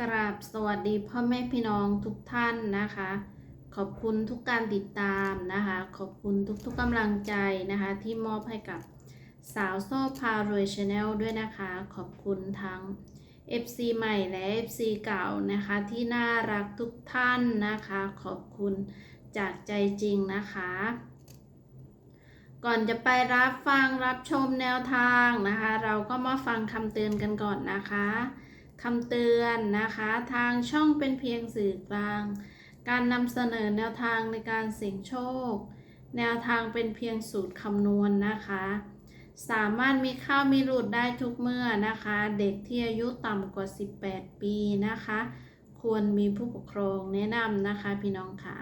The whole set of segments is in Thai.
กราบสวัสดีพ่อแม่พี่น้องทุกท่านนะคะ ขอบคุณทุกการติดตามนะคะ ขอบคุณทุกๆกำลังใจนะคะ ที่มอบให้กับสาวโซ่พารวยชาแนลด้วยนะคะ ขอบคุณทั้ง FC ใหม่และ FC เก่านะคะ ที่น่ารักทุกท่านนะคะ ขอบคุณจากใจจริงนะคะ ก่อนจะไปรับฟังรับชมแนวทางนะคะ เราก็มาฟังคำเตือนกันก่อนนะคะ คำเตือนนะคะ ทางช่องเป็นเพียงสื่อกลาง การนำเสนอแนวทางในการเสี่ยงโชค แนวทางเป็นเพียงสูตรคำนวณนะคะ สามารถมีข้าวมีหลุดได้ทุกเมื่อนะคะ เด็กที่อายุต่ำกว่า 18 ปีนะคะ ควรมีผู้ปกครองแนะนำนะคะพี่น้องค่ะ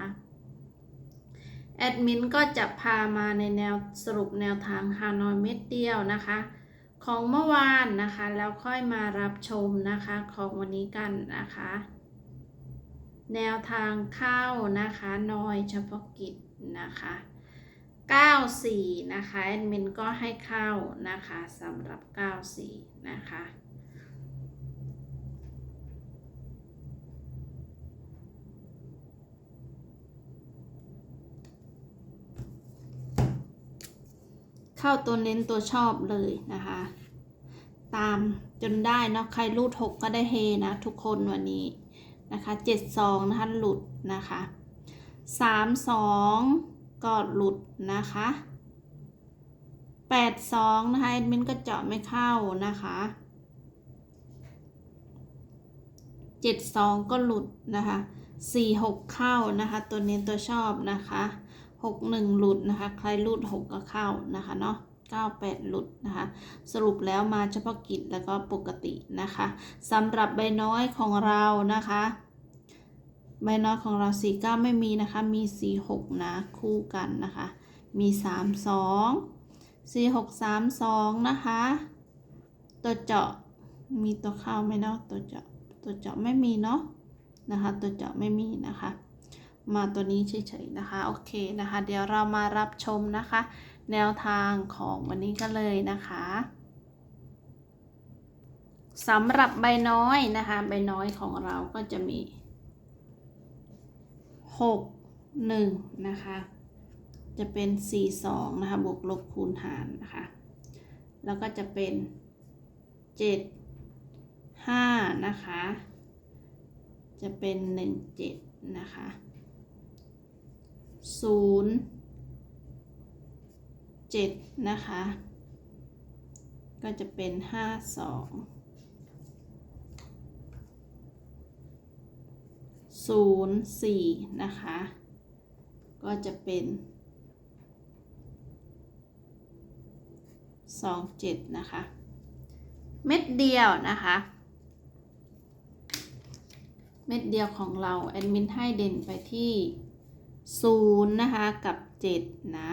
แอดมินก็จะพามาในแนวสรุปแนวทางฮานอยเม็ดเดียวนะคะ ของเมื่อวานนะคะ แล้วค่อยมารับชมนะคะของวันนี้กันนะคะ แนวทางเข้านะคะนอยเฉพาะกิจนะคะ94 นะคะแอดมินก็ให้เข้านะคะสำหรับ 94 นะคะ เข้าตัวเน้นตัวชอบเลยนะคะ ตามจนได้เนาะใครรูดหกก็ได้เฮนะ ทุกคนวันนี้นะคะเจ็ดสองนะคะหลุดนะคะสามสองก็หลุดนะคะแปดสองนะคะแอดมินก็เจาะไม่เข้านะคะเจ็ดสองก็หลุดนะคะสี่หกเข้านะคะ ตัวเน้นตัวชอบนะคะ หกหนึ่งหลุดนะคะ ใครรูดหกก็เข้านะคะเนาะ98 หลุดนะคะ สรุปแล้วมาเฉพาะกิจแล้วก็ปกตินะคะสำหรับใบน้อยของเรานะคะ ใบน้อยของเรา 49 ไม่มีนะคะ มี 46 นะ คู่กันนะคะ มี 32 46 32 นะคะ ตัวเจาะมีตัวเข้าไหมเนาะตัวเจาะตัวเจาะไม่มีเนาะนะคะ ตัวเจาะไม่มีนะคะ มาตัวนี้เฉยๆนะคะโอเคนะคะ เดี๋ยวเรามารับชมนะคะ แนวทางของวันนี้กันเลยนะคะสำหรับใบน้อยนะคะ ใบน้อยของเราก็จะมีหกหนึ่งนะคะ จะเป็นสี่สองนะคะ บวกลบคูณหารนะคะ แล้วก็จะเป็นเจ็ดห้านะคะ จะเป็นหนึ่งเจ็ดนะคะ ศูนย์เจ็ดนะคะ ก็จะเป็นห้าสองศูนย์สี่นะคะ ก็จะเป็นสองเจ็ดนะคะ เม็ดเดียวนะคะเม็ดเดียวของเรา แอดมินให้เด่นไปที่ 0 นะคะ กับ 7 นะ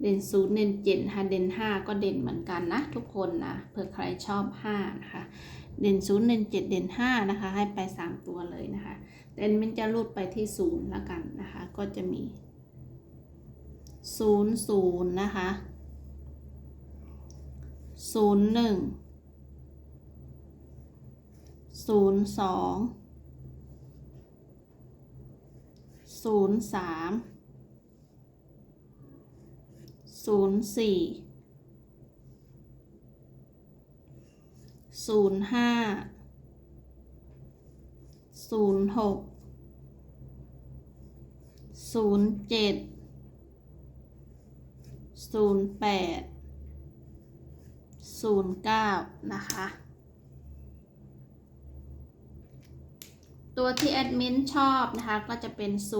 เด่น 0 เด่น7นะคะเด่น 5 ก็เด่นเหมือนกันนะ ทุกคนนะเผื่อใครชอบ 5 นะคะ เด่น 0 เด่น 7 เด่น 5 นะคะ ให้ไป 3 ตัวเลยนะคะ เด่นมันจะรูดไปที่ 0 แล้วกันนะคะ ก็จะมี 0 0 นะคะ 0 1 0 2 ศูนย์สามศูนย์สี่ศูนย์ห้าศูนย์หกศูนย์เจ็ดศูนย์แปดศูนย์เก้านะคะ ตัวที่แอดมินชอบนะคะ ก็จะเป็น 05 04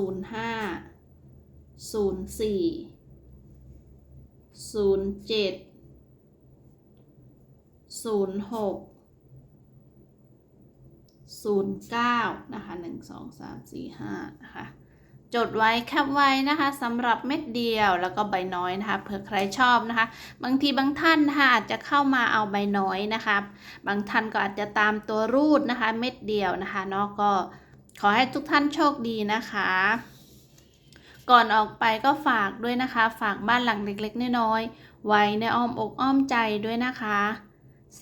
07 06 09 นะคะ 1 2 3 4 5 นะคะ จดไว้แคปไว้นะคะสำหรับเม็ดเดียวแล้วก็ใบน้อยนะคะเผื่อใครชอบนะคะ บางทีบางท่านนะคะอาจจะเข้ามาเอาใบน้อยนะคะ บางท่านก็อาจจะตามตัวรูดนะคะ เม็ดเดียวนะคะเนาะก็ขอให้ทุกท่านโชคดีนะคะก่อนออกไปก็ฝากด้วยนะคะ ฝากบ้านหลังเล็กๆ น้อยๆ ไว้ในอ้อมอกอ้อมใจด้วยนะคะ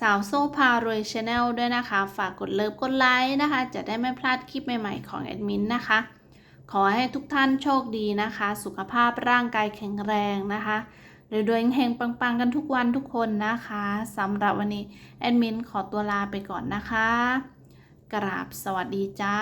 สาวโซ่พารวยชาแนลด้วยนะคะ ฝากกดเลิฟกดไลค์นะคะ จะได้ไม่พลาดคลิปใหม่ๆของแอดมินนะคะ ขอให้ทุกท่านโชคดีนะคะ สุขภาพร่างกายแข็งแรงนะคะรวยๆเฮงปังๆ กันทุกวันทุกคนนะคะสำหรับวันนี้แอดมินขอตัวลาไปก่อนนะคะ กราบสวัสดีจ้า